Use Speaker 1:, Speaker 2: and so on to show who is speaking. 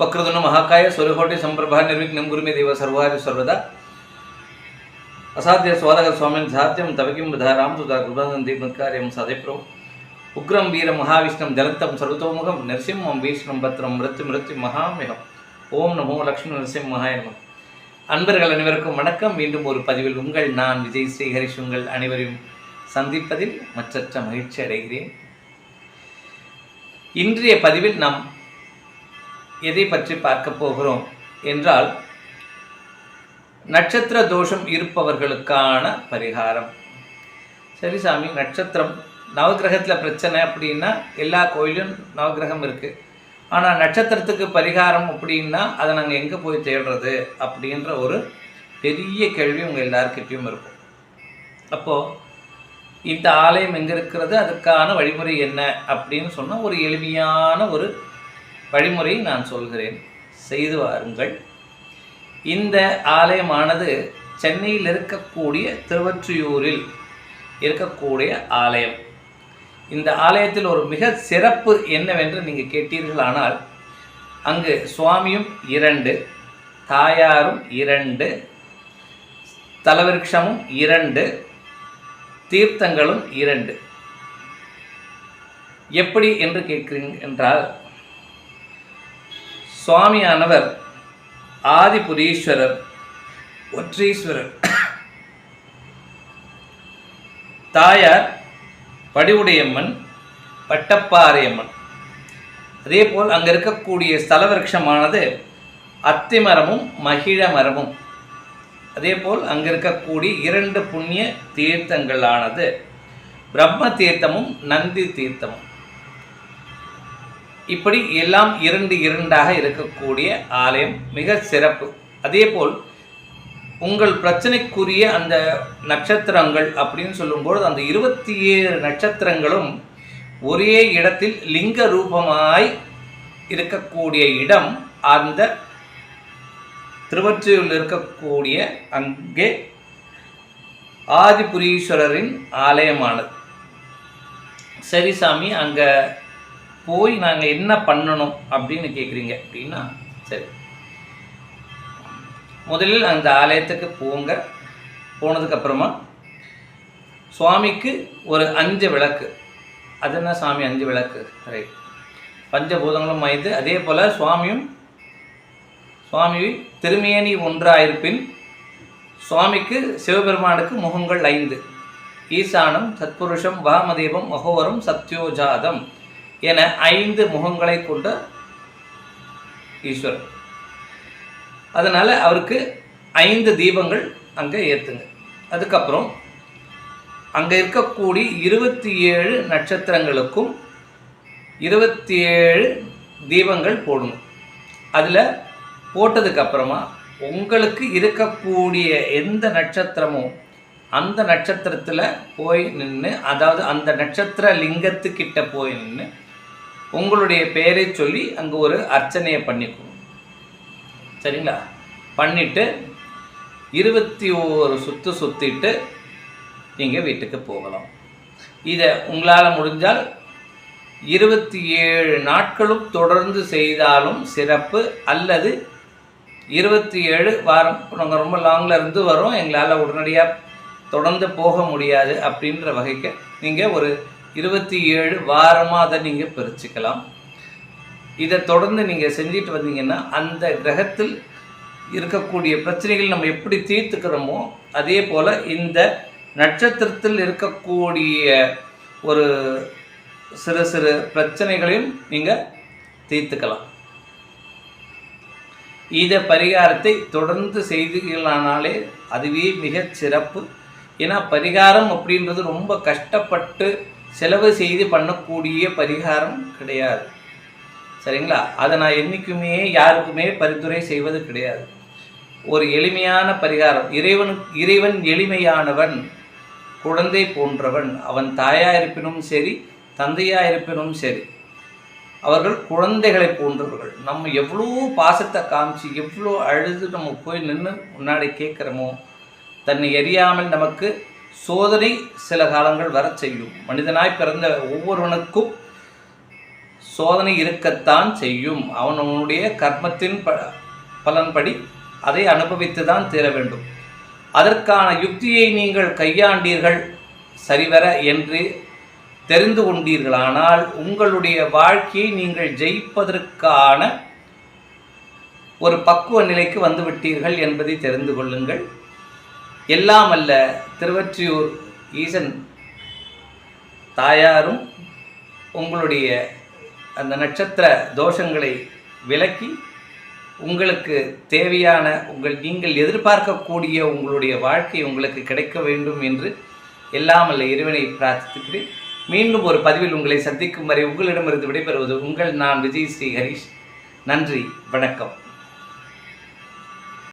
Speaker 1: ವಕ್ರದನ್ನು ಮಹಾಕಾಯ ಸ್ವರೂಪೋಟಿ நிர்விக்னம் குருமே ಗುರುಮೇ ದೇವ சர்வதா அசாத்திய ಅಸಾಧ್ಯ ಸ್ವಾದಗ சாத்தியம் தவகிம் ತವಕಿಂ ಬಧಾರಾಂ ಸುಧಾ ಕೃಪಾನಂದಿ ಮತ್ಕಾರ್ಯಂ ಸದೈಪ್ರಭು ಉಗ್ರಂ ವೀರ ಮಹಾವಿಷ್ಣಂ ಜಲಂತಂ ಸರ್ವತೋಮುಖಂ ನರಸಿಂಹಂ ವೀಷ್ಣಂ பத்ரம் மிருத்து மிருத்து மகாமிகம் ஓம் நமோ லக்ஷ்மி நரசிம்மஹாய நம அன்பர்கள் அனைவருக்கும் வணக்கம். மீண்டும் ஒரு பதிவில் உங்கள் நான் விஜய் ஸ்ரீ ஹரிஷ் உங்கள் அனைவரையும் சந்திப்பதில் மற்றற்ற மகிழ்ச்சி அடைகிறேன். இன்றைய பதிவில் நாம் எதை பற்றி பார்க்க போகிறோம் என்றால் நட்சத்திர தோஷம் இருப்பவர்களுக்கான பரிகாரம். சரி சாமி நட்சத்திரம் நவகிரகத்தில் பிரச்சனை அப்படின்னா எல்லா கோயிலும் நவகிரகம் இருக்குது ஆனால் நட்சத்திரத்துக்கு பரிகாரம் அப்படின்னா அதை நாங்கள் எங்கே போய் தேடுறது அப்படின்ற ஒரு பெரிய கேள்வி உங்கள் எல்லாருக்கிட்டையும் இருக்கும். அப்போது இந்த ஆலயம் எங்கே இருக்கிறது அதுக்கான வழிமுறை என்ன அப்படின்னு சொன்னால் ஒரு எளிமையான ஒரு வழிமுறையை நான் சொல்கிறேன். செய்து வாருங்கள். இந்த ஆலயமானது சென்னையில் இருக்கக்கூடிய திருவற்றியூரில் இருக்கக்கூடிய ஆலயம். இந்த ஆலயத்தில் ஒரு மிக சிறப்பு என்னவென்று நீங்கள் கேட்டீர்களானால் அங்கு சுவாமியும் இரண்டு தாயாரும் இரண்டு தலவிருஷமும் இரண்டு தீர்த்தங்களும் இரண்டு. எப்படி என்று கேட்கிறீங்க என்றால் சுவாமியானவர் ஆதிபுரீஸ்வரர் ஒற்றீஸ்வரர். தாயார் படிவுடையம்மன் பட்டப்பாறையம்மன். அதே போல் அங்கே இருக்கக்கூடிய ஸ்தல அத்தி அத்திமரமும் மகிழ மரமும் அதே போல் அங்கே இருக்கக்கூடிய இரண்டு புண்ணிய தீர்த்தங்களானது பிரம்ம தீர்த்தமும் நந்தி தீர்த்தமும். இப்படி எல்லாம் இரண்டு இரண்டாக இருக்கக்கூடிய ஆலயம் மிக சிறப்பு. அதேபோல் உங்கள் பிரச்சனைக்குரிய அந்த நட்சத்திரங்கள் அப்படின்னு சொல்லும்போது அந்த இருபத்தி ஏழு நட்சத்திரங்களும் ஒரே இடத்தில் லிங்க ரூபமாய் இருக்கக்கூடிய இடம் அந்த திருவற்றியூரில் இருக்கக்கூடிய அங்கே ஆதிபுரீஸ்வரரின் ஆலயமானது. சரி சாமி அங்கே போய் நாங்கள் என்ன பண்ணணும் அப்படின்னு கேட்குறீங்க அப்படின்னா சரி. முதலில் அந்த ஆலயத்துக்கு போங்க. போனதுக்கப்புறமா சுவாமிக்கு ஒரு அஞ்சு விளக்கு. அது என்ன சாமி? அஞ்சு விளக்கு. ரைட் பஞ்சபூதங்களும் வைத்து அதே போல் சுவாமியும் சுவாமி திருமேனி ஒன்றாயிருப்பின் சுவாமிக்கு சிவபெருமானுக்கு முகங்கள் ஐந்து. ஈசானம் சத்புருஷம் வாமதேவம் மகோவரம் சத்யோஜாதம். என ஐந்து முகங்களை கொண்ட ஈஸ்வரர் அதனால் அவருக்கு ஐந்து தீபங்கள் அங்கே ஏற்றுங்க அதுக்கப்புறம் அங்கே இருக்கக்கூடிய இருபத்தி ஏழு நட்சத்திரங்களுக்கும் இருபத்தி ஏழு தீபங்கள் போடுங்க அதில் போட்டதுக்கப்புறமா உங்களுக்கு இருக்கக்கூடிய எந்த நட்சத்திரமோ அந்த நட்சத்திரத்தில் போய் நின்று அதாவது அந்த நட்சத்திர லிங்கத்துக்கிட்ட போய் நின்று உங்களுடைய பெயரை சொல்லி அங்கே ஒரு அர்ச்சனையை பண்ணிக்கணும். சரிங்களா? பண்ணிவிட்டு இருபத்தி ஒரு சுற்று சுற்றிட்டு நீங்கள் வீட்டுக்கு போகலாம். இதை உங்களால் முடிஞ்சால் இருபத்தி ஏழு நாட்களும் தொடர்ந்து செய்தாலும் சிறப்பு. அல்லது இருபத்தி ஏழு வாரம் நாங்கள் ரொம்ப லாங்கில் இருந்து வரோம் எங்களால் உடனடியாக தொடர்ந்து போக முடியாது அப்படின்ற வகைக்கு நீங்கள் ஒரு இருபத்தி ஏழு வாரமாக அதை நீங்கள் பிரிச்சுக்கலாம். இதை தொடர்ந்து நீங்கள் செஞ்சுட்டு வந்தீங்கன்னா அந்த கிரகத்தில் இருக்கக்கூடிய பிரச்சனைகள் நம்ம எப்படி தீர்த்துக்கிறோமோ அதே போல் இந்த நட்சத்திரத்தில் இருக்கக்கூடிய ஒரு சிறு சிறு பிரச்சனைகளையும் நீங்கள் தீர்த்துக்கலாம். இத பரிகாரத்தை தொடர்ந்து செய்தீர்களானாலே அதுவே மிகச் சிறப்பு. ஏன்னா பரிகாரம் அப்படின்றது ரொம்ப கஷ்டப்பட்டு செலவு செய்து பண்ணக்கூடிய பரிகாரம் கிடையாது. சரிங்களா? அதை நான் என்றைக்குமே யாருக்குமே பரிந்துரை செய்வது கிடையாது. ஒரு எளிமையான பரிகாரம். இறைவன் இறைவன் எளிமையானவன் குழந்தை போன்றவன். அவன் தாயாக இருப்பினும் சரி தந்தையாக இருப்பினும் சரி அவர்கள் குழந்தைகளை போன்றவர்கள். நம்ம எவ்வளோ பாசத்தை காமிச்சு எவ்வளோ அழுது நம்ம போய் நின்று முன்னாடி கேட்குறோமோ தன்னை எரியாமல் நமக்கு சோதனை சில காலங்கள் வர செய்யும். மனிதனாய் பிறந்த ஒவ்வொருவனுக்கும் சோதனை இருக்கத்தான் செய்யும். அவனுடைய கர்மத்தின் ப பலன்படி அதை அனுபவித்து தான் தீர வேண்டும். அதற்கான யுக்தியை நீங்கள் கையாண்டீர்கள் சரிவர என்று தெரிந்து கொண்டீர்களானால் உங்களுடைய வாழ்க்கையை நீங்கள் ஜெயிப்பதற்கான ஒரு பக்குவ நிலைக்கு வந்துவிட்டீர்கள் என்பதை தெரிந்து கொள்ளுங்கள். எல்லாம் அல்ல திருவற்றியூர் ஈசன் தாயாரும் உங்களுடைய அந்த நட்சத்திர தோஷங்களை விலக்கி உங்களுக்கு தேவையான உங்கள் நீங்கள் எதிர்பார்க்கக்கூடிய உங்களுடைய வாழ்க்கை உங்களுக்கு கிடைக்க வேண்டும் என்று எல்லாம் அல்ல இறைவனை பிரார்த்திக்கிறேன் மீண்டும் ஒரு பதிவில் உங்களை சந்திக்கும் வரை உங்களிடமிருந்து விடைபெறுவது உங்கள் நான் விஜய் ஸ்ரீ ஹரிஷ். நன்றி வணக்கம்.